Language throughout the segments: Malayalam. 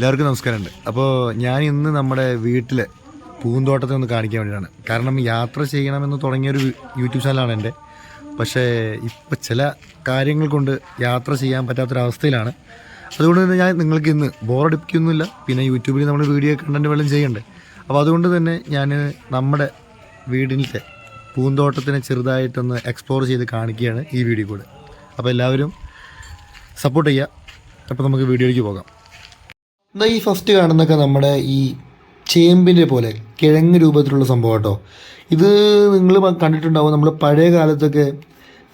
എല്ലാവർക്കും നമസ്കാരമുണ്ട്. അപ്പോൾ ഞാൻ ഇന്ന് നമ്മുടെ വീട്ടിലെ പൂന്തോട്ടത്തെ ഒന്ന് കാണിക്കാൻ വേണ്ടിയാണ് കാരണം യാത്ര ചെയ്യണമെന്ന് തുടങ്ങിയൊരു യൂട്യൂബ് ചാനലാണ് എന്റെ. പക്ഷേ ഇപ്പം ചില കാര്യങ്ങൾ കൊണ്ട് യാത്ര ചെയ്യാൻ പറ്റാത്തൊരവസ്ഥയിലാണ്. അതുകൊണ്ട് തന്നെ ഞാൻ നിങ്ങൾക്ക് ഇന്ന് ബോറടിപ്പിക്കുന്നില്ല പിന്നെ യൂട്യൂബിൽ നമ്മൾ വീഡിയോ കണ്ടന്റ് വെള്ളം ചെയ്യണ്ടേ. അപ്പോൾ അതുകൊണ്ട് തന്നെ ഞാൻ നമ്മുടെ വീടിന്റെ പൂന്തോട്ടത്തിനെ ചെറുതായിട്ടൊന്ന് എക്സ്പ്ലോർ ചെയ്ത് കാണിക്കുകയാണ് ഈ വീഡിയോ കൂടെ. അപ്പോൾ എല്ലാവരും സപ്പോർട്ട് ചെയ്യുക അപ്പോൾ നമുക്ക് വീഡിയോയിലേക്ക് പോകാം. എന്നാ ഈ ഫസ്റ്റ് കാണുന്നൊക്കെ നമ്മുടെ ഈ ചേമ്പിന്റെ പോലെ കിഴങ്ങ് രൂപത്തിലുള്ള സംഭവം കേട്ടോ ഇത് നിങ്ങൾ കണ്ടിട്ടുണ്ടാവും നമ്മൾ പഴയ കാലത്തൊക്കെ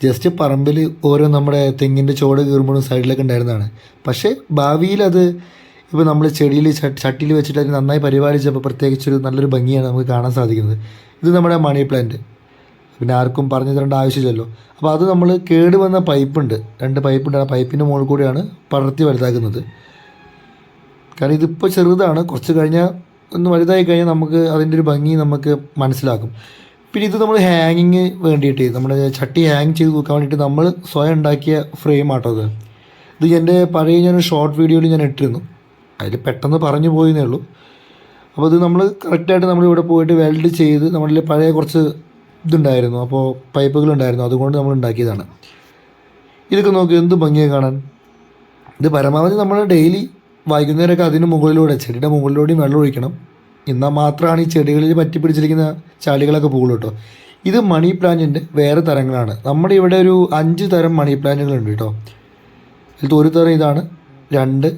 ജസ്റ്റ് പറമ്പിൽ ഓരോ നമ്മുടെ തെങ്ങിന്റെ ചോട് കീറുമ്പോഴും സൈഡിലൊക്കെ ഉണ്ടായിരുന്നതാണ്. പക്ഷേ ഭാവിയിൽ അത് ഇപ്പോൾ നമ്മൾ ചെടിയിൽ ചട്ടിയിൽ വെച്ചിട്ട് അതിന് നന്നായി പരിപാലിച്ചപ്പോൾ പ്രത്യേകിച്ചൊരു നല്ലൊരു ഭംഗിയാണ് നമുക്ക് കാണാൻ സാധിക്കുന്നത്. ഇത് നമ്മുടെ മണി പ്ലാന്റ് പിന്നെ ആർക്കും പറഞ്ഞു തരേണ്ട ആവശ്യമില്ലല്ലോ. അപ്പോൾ അത് നമ്മൾ കേടുവന്ന പൈപ്പുണ്ട് രണ്ട് പൈപ്പുണ്ട് ആ പൈപ്പിന്റെ മുകളിൽ കൂടിയാണ് പടർത്തി വലുതാക്കുന്നത്. കാരണം ഇതിപ്പോൾ ചെറുതാണ്. കുറച്ച് കഴിഞ്ഞാൽ ഒന്ന് വലുതായി കഴിഞ്ഞാൽ നമുക്ക് അതിന്റെ ഒരു ഭംഗി നമുക്ക് മനസ്സിലാക്കും. പിന്നെ ഇത് നമ്മൾ ഹാങ്ങിങ് വേണ്ടിയിട്ട് നമ്മുടെ ചട്ടി ഹാങ് ചെയ്ത് നോക്കാൻ വേണ്ടിയിട്ട് നമ്മൾ സ്വയം ഉണ്ടാക്കിയ ഫ്രെയിം ആട്ടോ അത് ഇത് എന്റെ പഴയ ഞാൻ ഷോർട്ട് വീഡിയോയിൽ ഞാൻ ഇട്ടിരുന്നു. അതിൽ പെട്ടെന്ന് പറഞ്ഞു പോയെന്നേ ഉള്ളൂ. അപ്പോൾ ഇത് നമ്മൾ കറക്റ്റായിട്ട് നമ്മൾ ഇവിടെ പോയിട്ട് വെൽഡ് ചെയ്ത് നമ്മളിൽ പഴയ കുറച്ച് ഇതുണ്ടായിരുന്നു. അപ്പോൾ പൈപ്പുകളുണ്ടായിരുന്നു അതുകൊണ്ട് നമ്മൾ ഉണ്ടാക്കിയതാണ്. ഇതൊക്കെ നോക്കി എന്ത് ഭംഗിയായി കാണാൻ. ഇത് പരമാവധി നമ്മൾ ഡെയിലി വൈകുന്നേരമൊക്കെ അതിന് മുകളിലൂടെ ചെടിയുടെ മുകളിലൂടെയും വെള്ളം ഒഴിക്കണം. എന്നാൽ മാത്രമാണ് ഈ ചെടികളിൽ പറ്റി പിടിച്ചിരിക്കുന്ന ചാടികളൊക്കെ പോകുള്ളൂ കേട്ടോ ഇത് മണി പ്ലാന്റിന്റെ വേറെ തരങ്ങളാണ്. നമ്മുടെ ഇവിടെ ഒരു അഞ്ച് തരം മണി പ്ലാന്റുകളുണ്ട് കേട്ടോ. ഇതിൽ ഒരു തരം ഇതാണ് രണ്ട്.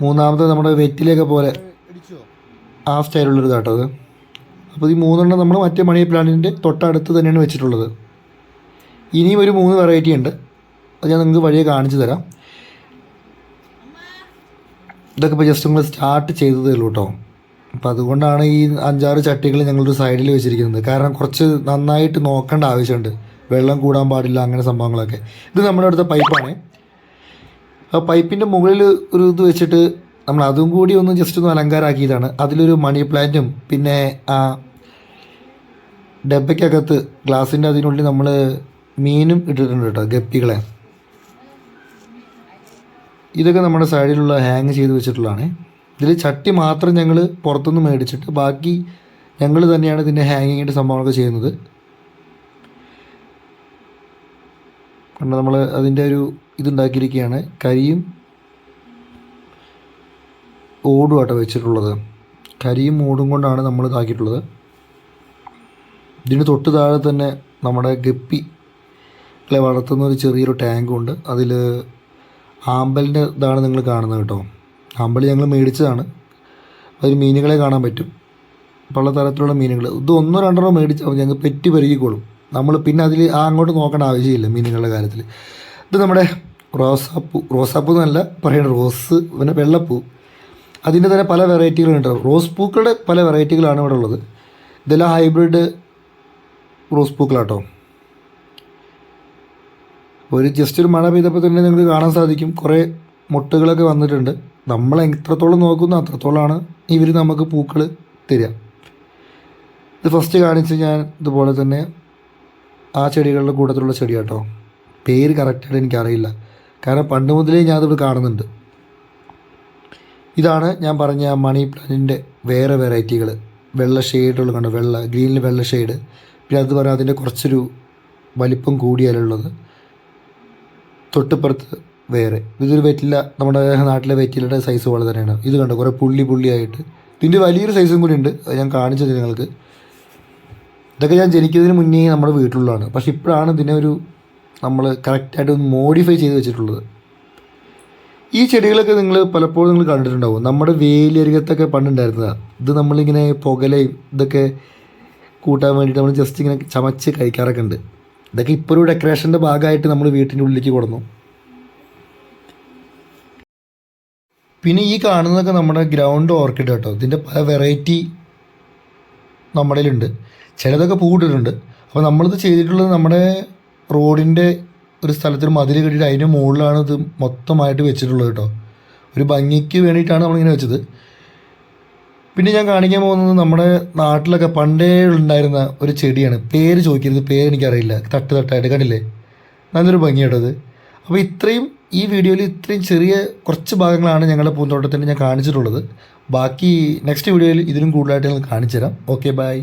മൂന്നാമത്തെ നമ്മുടെ വെറ്റിലൊക്കെ പോലെ ആ സ്റ്റൈലുള്ളൊരു കേട്ടോ അത്. അപ്പോൾ ഈ മൂന്നെണ്ണം നമ്മൾ മറ്റേ മണി പ്ലാന്റിന്റെ തൊട്ടടുത്ത് തന്നെയാണ് വെച്ചിട്ടുള്ളത്. ഇനിയും ഒരു മൂന്ന് വെറൈറ്റി ഉണ്ട്. അത് ഞാൻ നിങ്ങൾക്ക് വഴിയെ കാണിച്ചു തരാം. ഇതൊക്കെ ഇപ്പോൾ ജസ്റ്റ് നമ്മൾ സ്റ്റാർട്ട് ചെയ്തതേ ഉള്ളൂ കേട്ടോ അപ്പോൾ അതുകൊണ്ടാണ് ഈ അഞ്ചാറ് ചട്ടികൾ ഞങ്ങളൊരു സൈഡിൽ വെച്ചിരിക്കുന്നത്. കാരണം കുറച്ച് നന്നായിട്ട് നോക്കേണ്ട ആവശ്യമുണ്ട് വെള്ളം കൂടാൻ പാടില്ല അങ്ങനെ സംഭവങ്ങളൊക്കെ. ഇത് നമ്മുടെ അടുത്ത പൈപ്പാണ്. ആ പൈപ്പിന്റെ മുകളിൽ ഒരു ഇത് വെച്ചിട്ട് നമ്മൾ അതും കൂടി ഒന്ന് ജസ്റ്റ് ഒന്ന് അലങ്കാരാക്കിയതാണ്. അതിലൊരു മണി പ്ലാന്റും പിന്നെ ആ ഡബയ്ക്കകത്ത് ഗ്ലാസിന്റെ അതിനുള്ളിൽ നമ്മൾ മീനും ഇട്ടിട്ടുണ്ട് കേട്ടോ ഗപ്പികളെ. ഇതൊക്കെ നമ്മുടെ സൈഡിലുള്ള ഹാങ് ചെയ്ത് വെച്ചിട്ടുള്ളതാണ്. ഇതിൽ ചട്ടി മാത്രം ഞങ്ങൾ പുറത്തുനിന്ന് മേടിച്ചിട്ട് ബാക്കി ഞങ്ങൾ തന്നെയാണ് ഇതിന്റെ ഹാങ്ങിങ്ങിന്റെ സംഭവങ്ങളൊക്കെ ചെയ്യുന്നത്. കാരണം നമ്മൾ അതിന്റെ ഒരു ഇതുണ്ടാക്കിയിരിക്കുകയാണ്. കരിയും ഓടും ആട്ടോ വെച്ചിട്ടുള്ളത്. കരിയും ഓടും കൊണ്ടാണ് നമ്മൾ ഇതാക്കിയിട്ടുള്ളത്. ഇതിന് തൊട്ട് താഴെ തന്നെ നമ്മുടെ ഗപ്പി അല്ലെ വളർത്തുന്ന ഒരു ചെറിയൊരു ടാങ്കുണ്ട്. അതിൽ ആമ്പലിന്റെ ഇതാണ് നിങ്ങൾ കാണുന്നത് കേട്ടോ. ആമ്പൽ ഞങ്ങൾ മേടിച്ചതാണ്. അതിൽ മീനുകളെ കാണാൻ പറ്റും. പല തരത്തിലുള്ള മീനുകൾ. ഇത് ഒന്നോ രണ്ടോ മേടിച്ച് ഞങ്ങൾ പെറ്റി പെരുകിക്കോളും. നമ്മൾ പിന്നെ അതിൽ ആ അങ്ങോട്ട് നോക്കേണ്ട ആവശ്യമില്ല മീനുകളുടെ കാര്യത്തിൽ. ഇത് നമ്മുടെ റോസാപ്പൂ. റോസാപ്പൂ എന്നല്ല പറയുന്നത് റോസ് പിന്നെ വെള്ളപ്പൂ. അതിന്റെ തന്നെ പല വെറൈറ്റികളുണ്ട് റോസ് പൂക്കളുടെ പല വെറൈറ്റികളാണ് ഇവിടെ ഉള്ളത്. ഇതെല്ലാം ഹൈബ്രിഡ് റോസ് പൂക്കളാട്ടോ. ഒരു ജസ്റ്റ് ഒരു മഴ പെയ്തപ്പോൾ തന്നെ നിങ്ങൾക്ക് കാണാൻ സാധിക്കും. കുറേ മുട്ടുകളൊക്കെ വന്നിട്ടുണ്ട്. നമ്മൾ എത്രത്തോളം നോക്കുന്നു അത്രത്തോളമാണ് ഇവർ നമുക്ക് പൂക്കൾ തരിക. ഇത് ഫസ്റ്റ് കാണിച്ച് ഞാൻ ഇതുപോലെ തന്നെ ആ ചെടികളുടെ കൂട്ടത്തിലുള്ള ചെടി കേട്ടോ പേര് കറക്റ്റായിട്ട് എനിക്കറിയില്ല. കാരണം പണ്ട് മുതലേ ഞാൻ അതിവിടെ കാണുന്നുണ്ട്. ഇതാണ് ഞാൻ പറഞ്ഞ മണി പ്ലാന്റിന്റെ വേറെ വെറൈറ്റികൾ വെള്ള ഷെയ്ഡുള്ള കണ്ടോ? വെള്ള ഗ്രീനിൽ വെള്ള ഷെയ്ഡ് പിന്നെ അത് പറഞ്ഞാൽ അതിന്റെ കുറച്ചൊരു വലിപ്പം കൂടിയാലുള്ളത്. തൊട്ടിപ്പുറത്ത് വേറെ. ഇതൊരു വെറ്റില നമ്മുടെ നാട്ടിലെ വെറ്റിലയുടെ സൈസ് പോലെ തന്നെയാണ്. ഇത് കണ്ടോ കുറേ പുള്ളി പുള്ളിയായിട്ട്. ഇതിന്റെ വലിയൊരു സൈസും കൂടി ഉണ്ട്. അത് ഞാൻ കാണിച്ചത് നിങ്ങൾക്ക്. ഇതൊക്കെ ഞാൻ ജനിക്കുന്നതിന് മുന്നേ നമ്മുടെ വീട്ടിലുള്ളതാണ്. പക്ഷെ ഇപ്പോഴാണ് ഇതിനെ ഒരു നമ്മൾ കറക്റ്റായിട്ട് ഒന്ന് മോഡിഫൈ ചെയ്ത് വെച്ചിട്ടുള്ളത്. ഈ ചെടികളൊക്കെ നിങ്ങൾ പലപ്പോഴും നിങ്ങൾ കണ്ടിട്ടുണ്ടാവും. നമ്മുടെ വേലിയരികത്തൊക്കെ പണ്ടുണ്ടായിരുന്നതാണ് ഇത് നമ്മളിങ്ങനെ പുകലയും ഇതൊക്കെ കൂട്ടാൻ വേണ്ടിയിട്ട് നമ്മൾ ജസ്റ്റ് ഇങ്ങനെ ചമച്ച് കഴിക്കാറൊക്കെ ഉണ്ട്. ഇതൊക്കെ ഇപ്പോൾ ഒരു ഡെക്കറേഷന്റെ ഭാഗമായിട്ട് നമ്മൾ വീട്ടിന്റെ ഉള്ളിലേക്ക് കൊടുന്നു. പിന്നെ ഈ കാണുന്നതൊക്കെ നമ്മുടെ ഗ്രൗണ്ട് ഓർക്കിഡ് കേട്ടോ ഇതിന്റെ പല വെറൈറ്റി നമ്മുടെ ഉണ്ട് ചിലതൊക്കെ പൂവിട്ടിട്ടുണ്ട് അപ്പോൾ നമ്മളിത് ചെയ്തിട്ടുള്ളത് നമ്മുടെ റോഡിന്റെ ഒരു സ്ഥലത്തൊരു മതിൽ കെട്ടിയിട്ട് അതിന്റെ മുകളിലാണ് ഇത് മൊത്തമായിട്ട് വെച്ചിട്ടുള്ളത് കേട്ടോ. ഒരു ഭംഗിക്ക് വേണ്ടിയിട്ടാണ് നമ്മളിങ്ങനെ വെച്ചത്. പിന്നെ ഞാൻ കാണിക്കാൻ പോകുന്നത് നമ്മുടെ നാട്ടിലൊക്കെ പണ്ടേ ഉണ്ടായിരുന്ന ഒരു ചെടിയാണ്. പേര് ചോദിക്കരുത് പേര് എനിക്കറിയില്ല. തട്ട് തട്ടായിട്ട് കണ്ടില്ലേ? നല്ലൊരു ഭംഗിയുള്ളത് അപ്പോൾ ഇത്രയും ഈ വീഡിയോയിൽ ഇത്രയും ചെറിയ കുറച്ച് ഭാഗങ്ങളാണ് ഞങ്ങളുടെ പൂന്തോട്ടത്തിന്റെ ഞാൻ കാണിച്ചിട്ടുള്ളത്. ബാക്കി നെക്സ്റ്റ് വീഡിയോയിൽ ഇതിനും കൂടുതലായിട്ട് ഞങ്ങൾ കാണിച്ചു തരാം ഓക്കെ ബൈ